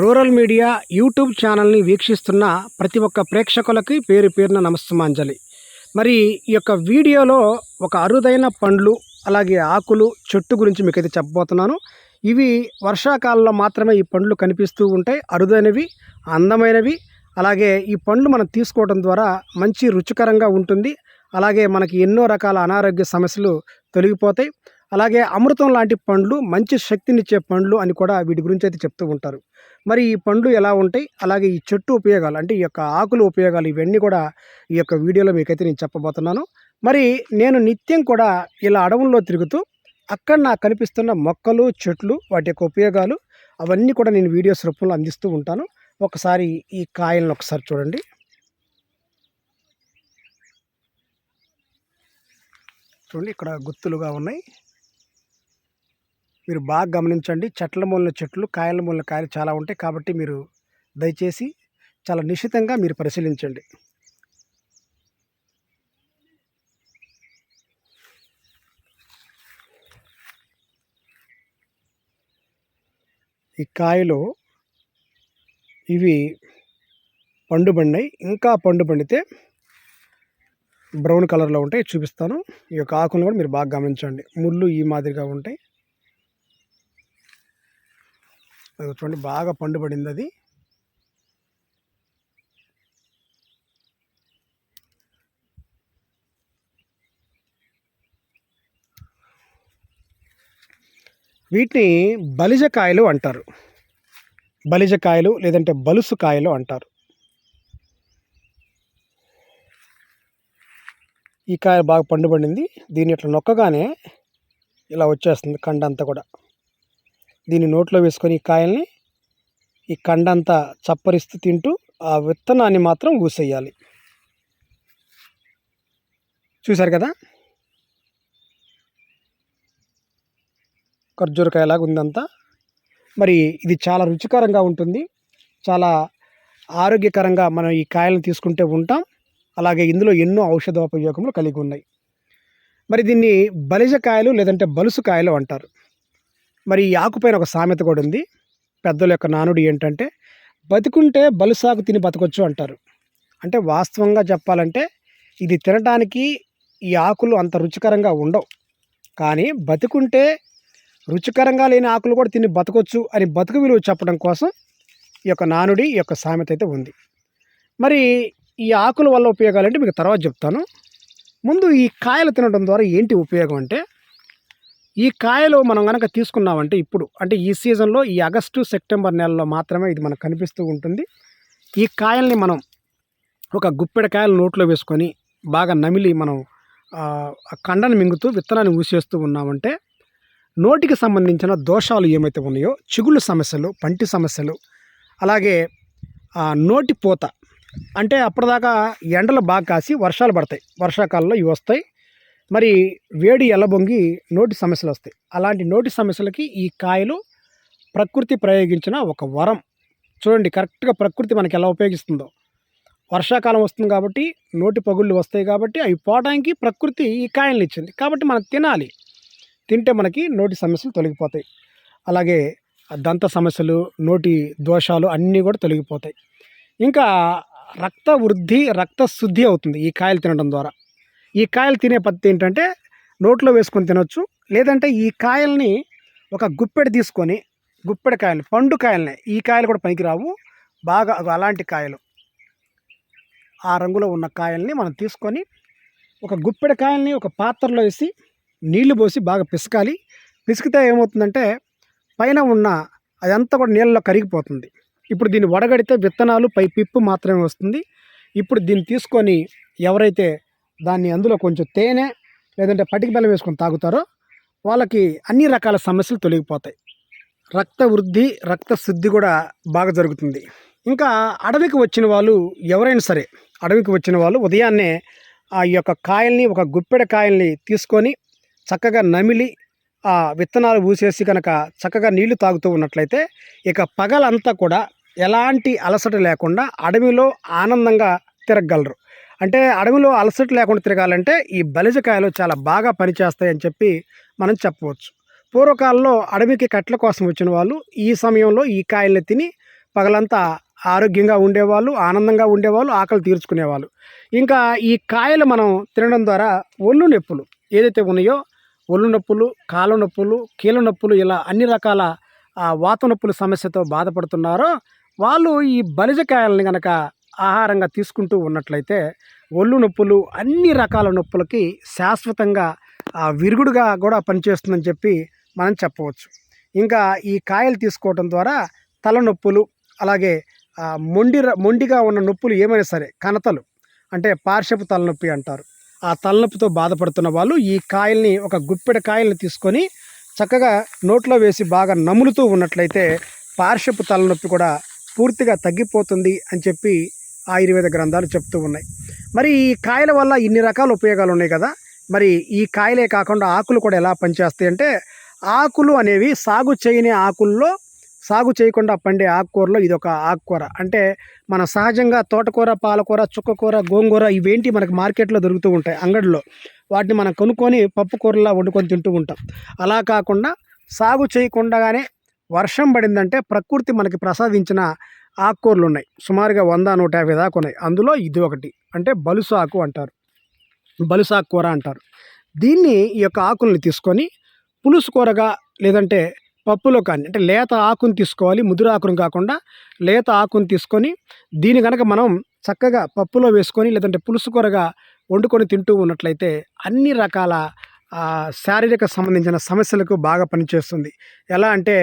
Rural media YouTube ఛానల్ని వీక్షిస్తున్న ప్రతి ఒక్క ప్రేక్షకులకి పేరు పేరున నమస్తమాంజలి మరి ఈ యొక్క వీడియోలో ఒక అరుదైన పండ్లు అలాగే ఆకులు చెట్టు గురించి మీకు అయితే చెప్పబోతున్నాను. ఇవి వర్షాకాలంలో మాత్రమే ఈ పండ్లు కనిపిస్తూ ఉంటాయి. అరుదైనవి అందమైనవి. అలాగే ఈ పండ్లు మనం తీసుకోవడం ద్వారా మంచి రుచికరంగా ఉంటుంది. అలాగే మనకి ఎన్నో రకాల అనారోగ్య సమస్యలు తొలగిపోతాయి. అలాగే అమృతం లాంటి పండ్లు మంచి శక్తినిచ్చే పండ్లు అని కూడా వీటి గురించి అయితే చెప్తూ ఉంటారు. మరి ఈ పండ్లు ఎలా ఉంటాయి? అలాగే ఈ చెట్టు ఉపయోగాలు అంటే ఈ యొక్క ఆకులు ఉపయోగాలు ఇవన్నీ కూడా ఈ యొక్క వీడియోలో మీకైతే నేను చెప్పబోతున్నాను. మరి నేను నిత్యం కూడా ఇలా అడవుల్లో తిరుగుతూ అక్కడ నాకు కనిపిస్తున్న మొక్కలు చెట్లు వాటి యొక్క ఉపయోగాలు అవన్నీ కూడా నేను వీడియోస్ రూపంలో అందిస్తూ ఉంటాను. ఒకసారి ఈ కాయలను ఒకసారి చూడండి. చూడండి ఇక్కడ గుత్తులుగా ఉన్నాయి. మీరు బాగా గమనించండి. చెట్ల మూలన చెట్లు కాయల మూలన కాయలు చాలా ఉంటాయి కాబట్టి మీరు దయచేసి చాలా నిశ్చితంగా మీరు పరిశీలించండి. ఈ కాయలు ఇవి పండుబడినాయి ఇంకా పండు పండితే బ్రౌన్ కలర్లో ఉంటాయి. చూపిస్తాను. ఈ యొక్క ఆకులను కూడా మీరు బాగా గమనించండి. ముళ్ళు ఈ మాదిరిగా ఉంటాయి. అది చూడండి బాగా పండు పడింది అది వీటిని బలిజకాయలు అంటారు. బలిజకాయలు లేదంటే బలుసు కాయలు అంటారు. ఈ కాయ బాగా పండుబడింది దీన్ని ఇట్లా నొక్కగానే ఇలా వచ్చేస్తుంది కండ అంతా కూడా. దీన్ని నోట్లో వేసుకొని ఈ కాయల్ని ఈ కండంతా చప్పరిస్తూ తింటూ ఆ విత్తనాన్ని మాత్రం ఊసేయాలి. చూశారు కదా? ఖర్జూరకాయలాగా ఉందంతా. మరి ఇది చాలా రుచికరంగా ఉంటుంది. చాలా ఆరోగ్యకరంగా మనం ఈ కాయలను తీసుకుంటే ఉంటాం. అలాగే ఇందులో ఎన్నో ఔషధోపయోగములు కలిగి ఉన్నాయి. మరి దీన్ని బలిజకాయలు లేదంటే బలుసు కాయలు అంటారు. మరి ఈ ఆకుపైన ఒక సామెత కూడా ఉంది. పెద్దల యొక్క నానుడి ఏంటంటే బతికుంటే బలుసాకు తిని బతకొచ్చు అంటారు. అంటే వాస్తవంగా చెప్పాలంటే ఇది తినడానికి ఈ ఆకులు అంత రుచికరంగా ఉండవు. కానీ బతికుంటే రుచికరంగా లేని ఆకులు కూడా తిని బతకొచ్చు అని బతుకు విలువ చెప్పడం కోసం ఈ యొక్క నానుడి ఈ యొక్క సామెత అయితే ఉంది. మరి ఈ ఆకుల వల్ల ఉపయోగాలు అంటే మీకు తర్వాత చెప్తాను. ముందు ఈ కాయలు తినడం ద్వారా ఏంటి ఉపయోగం అంటే ఈ కాయలు మనం కనుక తీసుకున్నామంటే ఇప్పుడు అంటే ఈ సీజన్లో ఈ ఆగస్టు సెప్టెంబర్ నెలలో మాత్రమే ఇది మనకు కనిపిస్తూ ఉంటుంది. ఈ కాయల్ని మనం ఒక గుప్పెడ కాయలు నోట్లో వేసుకొని బాగా నమిలి మనం కండను మింగుతూ విత్తనాన్ని ఊసేస్తూ ఉన్నామంటే నోటికి సంబంధించిన దోషాలు ఏమైతే ఉన్నాయో చిగుళ్ళ సమస్యలు పంటి సమస్యలు అలాగే నోటి పూత అంటే అప్పటిదాకా ఎండలు బాగా కాసి వర్షాలు పడతాయి. వర్షాకాలంలో ఇవి వస్తాయి. మరి వేడి ఎల్లబొంగి నోటి సమస్యలు వస్తాయి. అలాంటి నోటి సమస్యలకి ఈ కాయలు ప్రకృతి ప్రయోగించిన ఒక వరం. చూడండి కరెక్ట్గా ప్రకృతి మనకి ఎలా ఉపయోగిస్తుందో. వర్షాకాలం వస్తుంది కాబట్టి నోటి పగుళ్ళు వస్తాయి కాబట్టి అవి పోవడానికి ప్రకృతి ఈ కాయలను ఇచ్చింది. కాబట్టి మనం తినాలి. తింటే మనకి నోటి సమస్యలు తొలగిపోతాయి. అలాగే దంత సమస్యలు నోటి దోషాలు అన్నీ కూడా తొలగిపోతాయి. ఇంకా రక్త వృద్ధి రక్త శుద్ధి అవుతుంది ఈ కాయలు తినడం ద్వారా. ఈ కాయలు తినే పద్ధతి ఏంటంటే నోట్లో వేసుకొని తినొచ్చు. లేదంటే ఈ కాయల్ని ఒక గుప్పెడు తీసుకొని గుప్పెడు కాయలు పండు కాయలని ఈ కాయలు కూడా పనికిరావు బాగా అలాంటి కాయలు. ఆ రంగులో ఉన్న కాయల్ని మనం తీసుకొని ఒక గుప్పెడు కాయల్ని ఒక పాత్రలో వేసి నీళ్ళు పోసి బాగా పిసకాలి. పిసికితే ఏమవుతుందంటే పైన ఉన్న అదంతా కూడా నీళ్ళలో కరిగిపోతుంది. ఇప్పుడు దీన్ని వడగడితే విత్తనాలు పై పిప్పు మాత్రమే వస్తుంది. ఇప్పుడు దీన్ని తీసుకొని ఎవరైతే దాన్ని అందులో కొంచెం తేనె లేదంటే పటిక బెల్లం వేసుకొని తాగుతారో వాళ్ళకి అన్ని రకాల సమస్యలు తొలగిపోతాయి. రక్త వృద్ధి రక్త శుద్ధి కూడా బాగా జరుగుతుంది. ఇంకా అడవికి వచ్చిన వాళ్ళు ఎవరైనా సరే అడవికి వచ్చిన వాళ్ళు ఉదయాన్నే ఆ యొక్క కాయల్ని ఒక గుప్పెడ కాయల్ని తీసుకొని చక్కగా నమిలి ఆ విత్తనాలు ఊసేసి కనుక చక్కగా నీళ్ళు తాగుతూ ఉన్నట్లయితే ఇక పగలంతా కూడా ఎలాంటి అలసట లేకుండా అడవిలో ఆనందంగా తిరగగలరు. అంటే అడవిలో అలసట లేకుండా తిరగాలంటే ఈ బలిజకాయలు చాలా బాగా పనిచేస్తాయని చెప్పి మనం చెప్పవచ్చు. పూర్వకాలంలో అడవికి కట్ల కోసం వచ్చిన వాళ్ళు ఈ సమయంలో ఈ కాయల్ని తిని పగలంతా ఆరోగ్యంగా ఉండేవాళ్ళు ఆనందంగా ఉండేవాళ్ళు ఆకలి తీర్చుకునేవాళ్ళు. ఇంకా ఈ కాయలు మనం తినడం ద్వారా ఒళ్ళు నొప్పులు ఏదైతే ఉన్నాయో ఒళ్ళు నొప్పులు కాళ్ళ నొప్పులు కీళ్ళ నొప్పులు ఇలా అన్ని రకాల వాత నొప్పుల సమస్యతో బాధపడుతున్నారో వాళ్ళు ఈ బలిజకాయలని కనుక ఆహారంగా తీసుకుంటూ ఉన్నట్లయితే ఒళ్ళు నొప్పులు అన్ని రకాల నొప్పులకి శాశ్వతంగా విరుగుడుగా కూడా పనిచేస్తుందని చెప్పి మనం చెప్పవచ్చు. ఇంకా ఈ కాయలు తీసుకోవడం ద్వారా తలనొప్పులు అలాగే మొండి మొండిగా ఉన్న నొప్పులు ఏమైనా సరే కణతలు అంటే పార్శ్వపు తలనొప్పి అంటారు. ఆ తలనొప్పితో బాధపడుతున్న వాళ్ళు ఈ కాయల్ని ఒక గుప్పెడ కాయల్ని తీసుకొని చక్కగా నోట్లో వేసి బాగా నములుతూ ఉన్నట్లయితే పార్శ్వపు తలనొప్పి కూడా పూర్తిగా తగ్గిపోతుంది అని చెప్పి ఆయుర్వేద గ్రంథాలు చెప్తూ ఉన్నాయి. మరి ఈ కాయల వల్ల ఇన్ని రకాల ఉపయోగాలు ఉన్నాయి కదా? మరి ఈ కాయలే కాకుండా ఆకులు కూడా ఎలా పనిచేస్తాయి అంటే ఆకులు అనేవి సాగు చేయని ఆకుల్లో సాగు చేయకుండా పండే ఆకుకూరలో ఇది ఒక ఆకుకూర. అంటే మన సహజంగా తోటకూర పాలకూర చుక్కకూర గోంగూర ఇవేంటి మనకు మార్కెట్లో దొరుకుతూ ఉంటాయి అంగడిలో. వాటిని మనం కొనుక్కొని పప్పుకూరలా వండుకొని తింటూ ఉంటాం. అలా కాకుండా సాగు చేయకుండానే వర్షం పడిందంటే ప్రకృతి మనకి ప్రసాదించిన ఆకుకూరలు ఉన్నాయి సుమారుగా వంద నూట యాభై దాకా ఉన్నాయి. అందులో ఇది ఒకటి. అంటే బలుసాకు అంటారు. బలుసాకు కూర అంటారు. దీన్ని ఈ యొక్క ఆకుల్ని తీసుకొని పులుసు కూరగా లేదంటే పప్పులో కానీ అంటే లేత ఆకును తీసుకోవాలి ముదురు ఆకును కాకుండా లేత ఆకును తీసుకొని దీని కనుక మనం చక్కగా పప్పులో వేసుకొని లేదంటే పులుసు కూరగా వండుకొని తింటూ ఉన్నట్లయితే అన్ని రకాల శారీరక సంబంధించిన సమస్యలకు బాగా పనిచేస్తుంది. ఎలా అంటే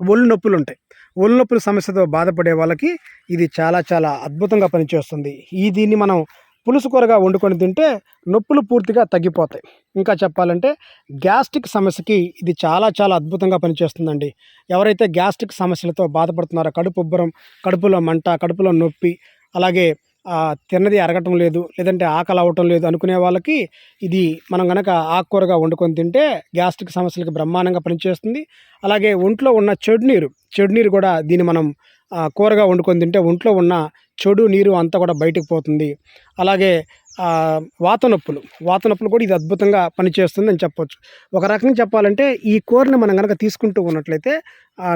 ఒళ్ళు నొప్పులు ఉంటాయి ఒళ్ళు నొప్పుల సమస్యతో బాధపడే వాళ్ళకి ఇది చాలా చాలా అద్భుతంగా పనిచేస్తుంది. ఈ దీన్ని మనం పులుసు కూరగా వండుకొని తింటే నొప్పులు పూర్తిగా తగ్గిపోతాయి. ఇంకా చెప్పాలంటే గ్యాస్ట్రిక్ సమస్యకి ఇది చాలా చాలా అద్భుతంగా పనిచేస్తుందండి. ఎవరైతే గ్యాస్ట్రిక్ సమస్యలతో బాధపడుతున్నారో కడుపు ఉబ్బరం కడుపులో మంట కడుపులో నొప్పి అలాగే తిన్నది అరగటం లేదు లేదంటే ఆకలి అవ్వటం లేదు అనుకునే వాళ్ళకి ఇది మనం కనుక ఆకుకూరగా వండుకొని తింటే గ్యాస్ట్రిక్ సమస్యలకు బ్రహ్మాండంగా పనిచేస్తుంది. అలాగే ఒంట్లో ఉన్న చెడు నీరు చెడు నీరు కూడా దీన్ని మనం కూరగా వండుకొని తింటే ఒంట్లో ఉన్న చెడు నీరు అంతా కూడా బయటకు పోతుంది. అలాగే వాత నొప్పులు వాత నొప్పులు కూడా ఇది అద్భుతంగా పనిచేస్తుంది అని చెప్పొచ్చు. ఒక రకంగా చెప్పాలంటే ఈ కూరని మనం కనుక తీసుకుంటూ ఉన్నట్లయితే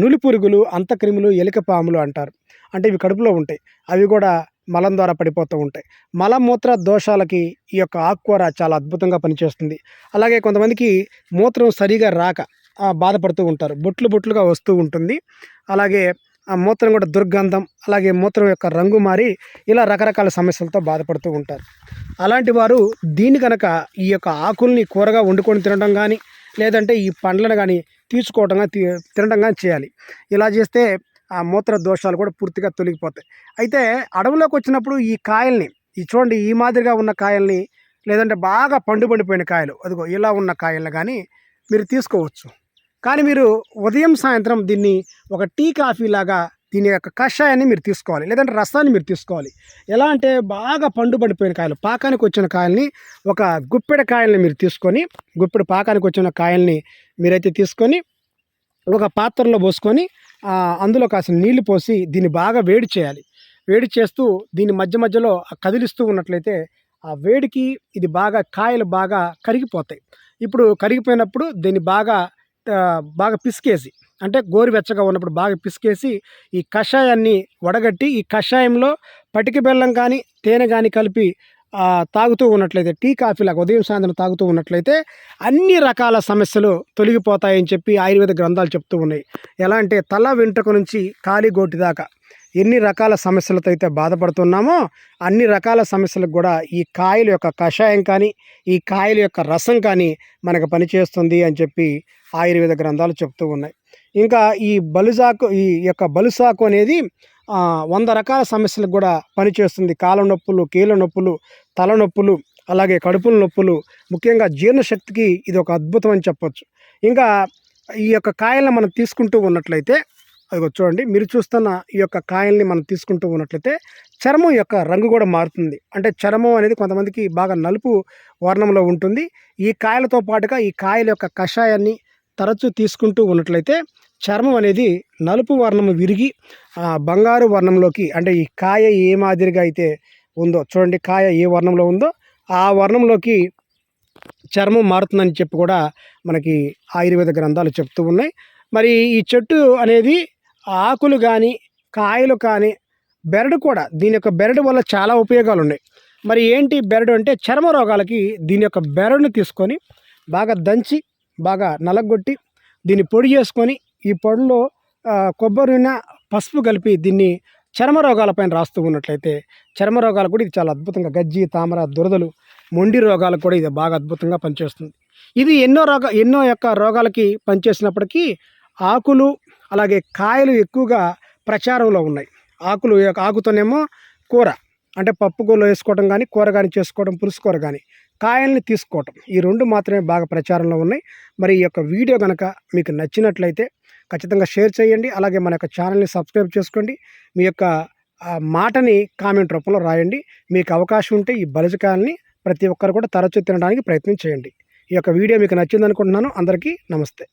నులి పురుగులు అంతక్రిములు ఎలిక పాములు అంటారు. అంటే ఇవి కడుపులో ఉంటాయి. అవి కూడా మలం ద్వారా పడిపోతూ ఉంటాయి. మలమూత్ర దోషాలకి ఈ యొక్క ఆకుకూర చాలా అద్భుతంగా పనిచేస్తుంది. అలాగే కొంతమందికి మూత్రం సరిగా రాక బాధపడుతూ ఉంటారు. బొట్లు బొట్లుగా వస్తూ ఉంటుంది. అలాగే ఆ మూత్రం కూడా దుర్గంధం అలాగే మూత్రం యొక్క రంగు మారి ఇలా రకరకాల సమస్యలతో బాధపడుతూ ఉంటారు. అలాంటి వారు దీని కనుక ఈ యొక్క ఆకుల్ని కూరగా వండుకొని తినడం కానీ లేదంటే ఈ పండ్లను కానీ తీసుకోవడం కానీ తి- తినడం కానీ చేయాలి. ఇలా చేస్తే ఆ మూత్ర దోషాలు కూడా పూర్తిగా తొలగిపోతాయి. అయితే అడవిలోకి వచ్చినప్పుడు ఈ కాయల్ని ఈ చూడండి ఈ మాదిరిగా ఉన్న కాయల్ని లేదంటే బాగా పండు పండిపోయిన కాయలు అదిగో ఇలా ఉన్న కాయలను కానీ మీరు తీసుకోవచ్చు. కానీ మీరు ఉదయం సాయంత్రం దీన్ని ఒక టీ కాఫీ లాగా దీని యొక్క కషాయాన్ని మీరు తీసుకోవాలి లేదంటే రసాన్ని మీరు తీసుకోవాలి. ఎలా అంటే బాగా పండు పడిపోయిన కాయలు పాకానికి వచ్చిన కాయల్ని ఒక గుప్పెడ కాయల్ని మీరు తీసుకొని గుప్పెడు పాకానికి వచ్చిన కాయల్ని మీరైతే తీసుకొని ఒక పాత్రలో పోసుకొని అందులో కాసిన నీళ్ళు పోసి దీన్ని బాగా వేడి చేయాలి. వేడి చేస్తూ దీన్ని మధ్య మధ్యలో కదిలిస్తూ ఉన్నట్లయితే ఆ వేడికి ఇది బాగా కాయలు బాగా కరిగిపోతాయి. ఇప్పుడు కరిగిపోయినప్పుడు దీన్ని బాగా బాగా పిసికేసి అంటే గోరువెచ్చగా ఉన్నప్పుడు బాగా పిసికేసి ఈ కషాయాన్ని వడగట్టి ఈ కషాయంలో పటిక బెల్లం కానీ తేనె కానీ కలిపి తాగుతూ ఉన్నట్లయితే టీ కాఫీ లాగా ఉదయం సాయంత్రం తాగుతూ ఉన్నట్లయితే అన్ని రకాల సమస్యలు తొలగిపోతాయని చెప్పి ఆయుర్వేద గ్రంథాలు చెప్తూ ఉన్నాయి. ఎలా అంటే తల వెంట్రుక నుంచి కాలి గోటి దాకా ఎన్ని రకాల సమస్యలతో అయితే బాధపడుతున్నామో అన్ని రకాల సమస్యలకు కూడా ఈ కాయల యొక్క కషాయం కానీ ఈ కాయల యొక్క రసం కానీ మనకు పనిచేస్తుంది అని చెప్పి ఆయుర్వేద గ్రంథాలు చెప్తూ ఉన్నాయి. ఇంకా ఈ బలుజాకు ఈ యొక్క బలుసాకు అనేది వంద రకాల సమస్యలకు కూడా పనిచేస్తుంది. కాళ్ళ నొప్పులు కీళ్ళ నొప్పులు తలనొప్పులు అలాగే కడుపుల నొప్పులు. ముఖ్యంగా జీర్ణశక్తికి ఇది ఒక అద్భుతం అని చెప్పొచ్చు. ఇంకా ఈ యొక్క కాయలను మనం తీసుకుంటూ ఉన్నట్లయితే అది చూడండి మీరు చూస్తున్న ఈ యొక్క కాయల్ని మనం తీసుకుంటూ ఉన్నట్లయితే చర్మం యొక్క రంగు కూడా మారుతుంది. అంటే చర్మం అనేది కొంతమందికి బాగా నలుపు వర్ణంలో ఉంటుంది. ఈ కాయలతో పాటుగా ఈ కాయల యొక్క కషాయాన్ని తరచూ తీసుకుంటూ ఉన్నట్లయితే చర్మం అనేది నలుపు వర్ణము విరిగి ఆ, బంగారు వర్ణంలోకి అంటే ఈ కాయ ఏ మాదిరిగా అయితే ఉందో చూడండి కాయ ఏ వర్ణంలో ఉందో ఆ వర్ణంలోకి చర్మం మారుతుందని చెప్పి కూడా మనకి ఆయుర్వేద గ్రంథాలు చెప్తూ ఉన్నాయి. మరి ఈ చెట్టు అనేది ఆకులు కానీ కాయలు కానీ బెరడు కూడా దీని యొక్క బెరడు వల్ల చాలా ఉపయోగాలు ఉన్నాయి. మరి ఏంటి బెరడు అంటే చర్మ రోగాలకి దీని యొక్క బెరడుని తీసుకొని బాగా దంచి బాగా నలగొట్టి దీన్ని పొడి చేసుకొని ఈ పొడిలో కొబ్బరిన కొబ్బరి నూనె పసుపు కలిపి దీన్ని చర్మ రోగాలపైన రాస్తూ ఉన్నట్లయితే చర్మ రోగాలు కూడా ఇది చాలా అద్భుతంగా గజ్జి తామర దురదలు మొండి రోగాలకు కూడా ఇది బాగా అద్భుతంగా పనిచేస్తుంది. ఇది ఎన్నో రోగ ఎన్నో యొక్క రోగాలకి పనిచేసినప్పటికీ ఆకులు అలాగే కాయలు ఎక్కువగా ప్రచారంలో ఉన్నాయి. ఆకులు ఆకుతోనేమో కూర. అంటే పప్పు కూరలో వేసుకోవడం కానీ కూర కానీ చేసుకోవడం పులుసు కూర కానీ కాయల్ని తీసుకోవటం. ఈ రెండు మాత్రమే బాగా ప్రచారంలో ఉన్నాయి. మరి ఈ యొక్క వీడియో కనుక మీకు నచ్చినట్లయితే ఖచ్చితంగా షేర్ చేయండి. అలాగే మన యొక్క ఛానల్ని సబ్స్క్రైబ్ చేసుకోండి. మీ యొక్క మాటని కామెంట్ రూపంలో రాయండి. మీకు అవకాశం ఉంటే ఈ బలజకాయల్ని ప్రతి ఒక్కరు కూడా తరచూ తినడానికి ప్రయత్నం చేయండి. ఈ యొక్క వీడియో మీకు నచ్చిందనుకుంటున్నాను. అందరికీ నమస్తే.